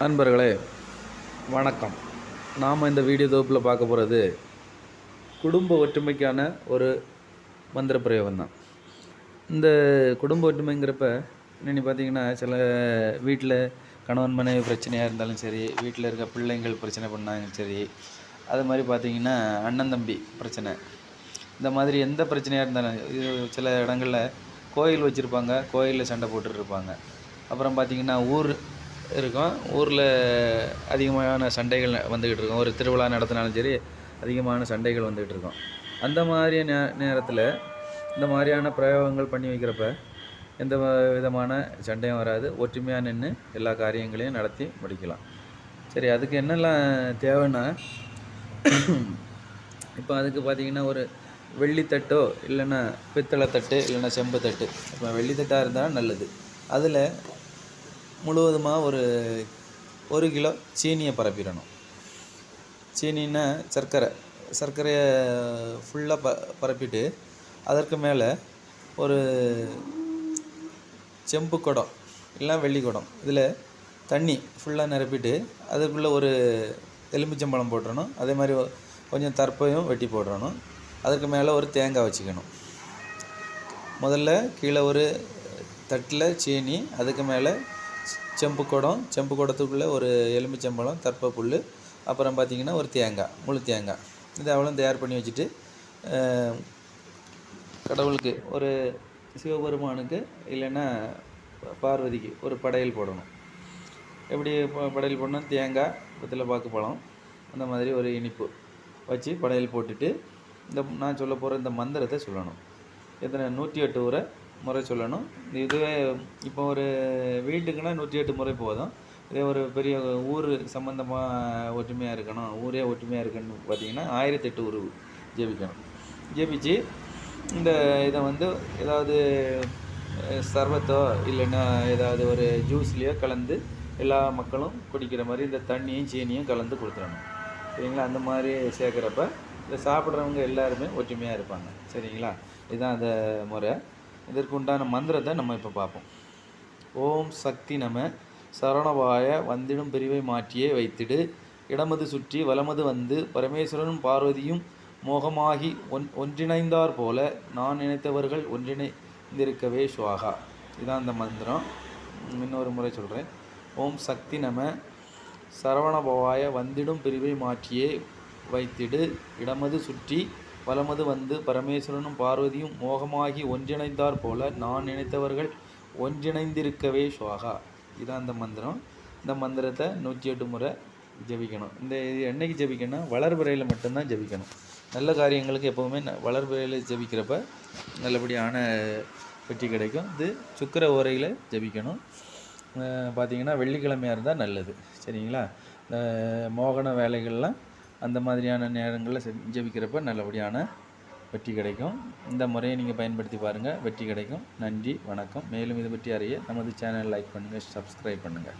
நண்பர்களே வணக்கம். நாம் இந்த வீடியோ தொகுப்பில் பார்க்க போகிறது குடும்ப ஒற்றுமைக்கான ஒரு மந்திர பிரயோகம் தான். இந்த குடும்ப ஒற்றுமைங்கிறப்ப இன்னி பார்த்தீங்கன்னா சில வீட்டில் கணவன் மனைவி பிரச்சனையாக இருந்தாலும் சரி வீட்டில் இருக்க பிள்ளைங்கள் பிரச்சனை பண்ணாலும் சரி அது மாதிரி பார்த்தீங்கன்னா அண்ணன் தம்பி பிரச்சனை. இந்த மாதிரி எந்த பிரச்சனையாக இருந்தாலும் இது சில இடங்களில் கோயில் வச்சுருப்பாங்க கோயிலில் சண்டை போட்டுட்டு இருப்பாங்க. அப்புறம் பார்த்தீங்கன்னா ஊர் இருக்கும். ஊரில் அதிகமான சண்டைகள் வந்துக்கிட்டு இருக்கும். ஒரு திருவிழா நடத்தினாலும் சரி அதிகமான சண்டைகள் வந்துக்கிட்டு இருக்கும். அந்த மாதிரி நே நேரத்தில் இந்த மாதிரியான பிரயோகங்கள் பண்ணி வைக்கிறப்ப எந்த விதமான சண்டையும் வராது. ஒற்றுமையாக நின்று எல்லா காரியங்களையும் நடத்தி முடிக்கலாம். சரி அதுக்கு என்னெல்லாம் தேவைன்னா இப்போ அதுக்கு பார்த்தீங்கன்னா ஒரு வெள்ளித்தட்டோ இல்லைன்னா பித்தளை தட்டு இல்லைன்னா செம்பு தட்டு. இப்போ வெள்ளித்தட்டாக இருந்தால் நல்லது. அதில் முழுவதுமாக ஒரு ஒரு கிலோ சீனியை பரப்பிடணும். சீனின்னா சர்க்கரை. சர்க்கரையை ஃபுல்லாக ப பரப்பிட்டு அதற்கு மேலே ஒரு செம்பு குடம் இல்லைனா வெள்ளி குடம் இதில் தண்ணி ஃபுல்லாக நிரப்பிட்டு அதுக்குள்ளே ஒரு எலுமிச்சம்பழம் போட்டுறணும். அதே மாதிரி கொஞ்சம் தர்ப்பையும் வெட்டி போட்டுறணும். அதுக்கு மேலே ஒரு தேங்காய் வச்சுக்கணும். முதல்ல கீழே ஒரு தட்டில் சீனி அதுக்கு மேலே செம்பு குடம் செம்பு குடத்துக்குள்ளே ஒரு எலுமிச்சம்பழம் தற்பப்புல் புல் அப்புறம் பார்த்திங்கன்னா ஒரு தேங்காய் முழு தேங்காய். இது அவ்வளோ தயார் பண்ணி வச்சுட்டு கடவுளுக்கு ஒரு சிவபெருமானுக்கு இல்லைன்னா பார்வதிக்கு ஒரு படையல் போடணும். எப்படி படையல் போடணும் தேங்காய் பத்தில் பாக்கு பழம் அந்த மாதிரி ஒரு இனிப்பு வச்சு படையல் போட்டுட்டு இந்த நான் சொல்ல போகிற இந்த மந்திரத்தை சொல்லணும். எத்தனை? நூற்றி எட்டு உரை. முறை சொல்லணும். இதுவே இப்போ ஒரு வீட்டுக்குன்னா நூற்றி எட்டு முறை போதும். இதே ஒரு பெரிய ஊர் சம்மந்தமாக ஒற்றுமையாக இருக்கணும். ஊரே ஒற்றுமையாக இருக்குன்னு பார்த்தீங்கன்னா ஆயிரத்தெட்டு உருவு ஜெபிக்கணும். ஜெபிச்சு இந்த இதை வந்து ஏதாவது சர்வத்தோ இல்லைன்னா ஏதாவது ஒரு ஜூஸ்லேயோ கலந்து எல்லா மக்களும் குடிக்கிற மாதிரி இந்த தண்ணியும் சீனியும் கலந்து கொடுத்துடணும். சரிங்களா? அந்த மாதிரி சேர்க்குறப்ப இதை சாப்பிட்றவங்க எல்லாருமே ஒற்றுமையாக இருப்பாங்க. சரிங்களா? இதுதான் அந்த முறை. இதற்கு உண்டான மந்திரத்தை நம்ம இப்போ பார்ப்போம். ஓம் சக்தி நம சரணவாய வந்திடும் பிரிவை மாற்றியே வைத்திடு. இடமது சுற்றி வலமது வந்து பரமேஸ்வரனும் பார்வதியும் மோகமாகி ஒன் ஒன்றிணைந்தார் போல நான் நினைத்தவர்கள் ஒன்றிணைந்திருக்கவே சுவாகா. இதுதான் அந்த மந்திரம். இன்னொரு முறை சொல்கிறேன் ஓம் சக்தி நம சரவணபவாய வந்திடும் பிரிவை மாற்றியே வைத்திடு. இடமது சுற்றி வலமது வந்து பரமேஸ்வரனும் பார்வதியும் மோகமாகி ஒன்றிணைந்தார் போல நான் நினைத்தவர்கள் ஒன்றிணைந்திருக்கவே சுவாகா. இதான் அந்த மந்திரம். இந்த மந்திரத்தை நூற்றி எட்டு முறை ஜெபிக்கணும். இந்த இது என்னைக்கு ஜெபிக்கணும் வளர்பிறையில் மட்டும்தான் ஜெபிக்கணும். நல்ல காரியங்களுக்கு எப்போவுமே ந- வளர்பிறையில் ஜெபிக்கிறப்ப நல்லபடியான வெற்றி கிடைக்கும். இது சுக்கிர ஓரையில் ஜெபிக்கணும். பார்த்திங்கன்னா வெள்ளிக்கிழமையாக இருந்தால் நல்லது. சரிங்களா? இந்த மோகன வேலைகள்லாம் அந்த மாதிரியான நேரங்களில் செ- ஜெபிக்கிறப்ப நல்லபடியான வெற்றி கிடைக்கும். இந்த முறையை நீங்கள் பயன்படுத்தி பாருங்கள் வெற்றி கிடைக்கும். நன்றி வணக்கம். மேலும் இதை பற்றி அறிய நமது சேனல் லைக் பண்ணுங்கள் சப்ஸ்கிரைப் பண்ணுங்கள்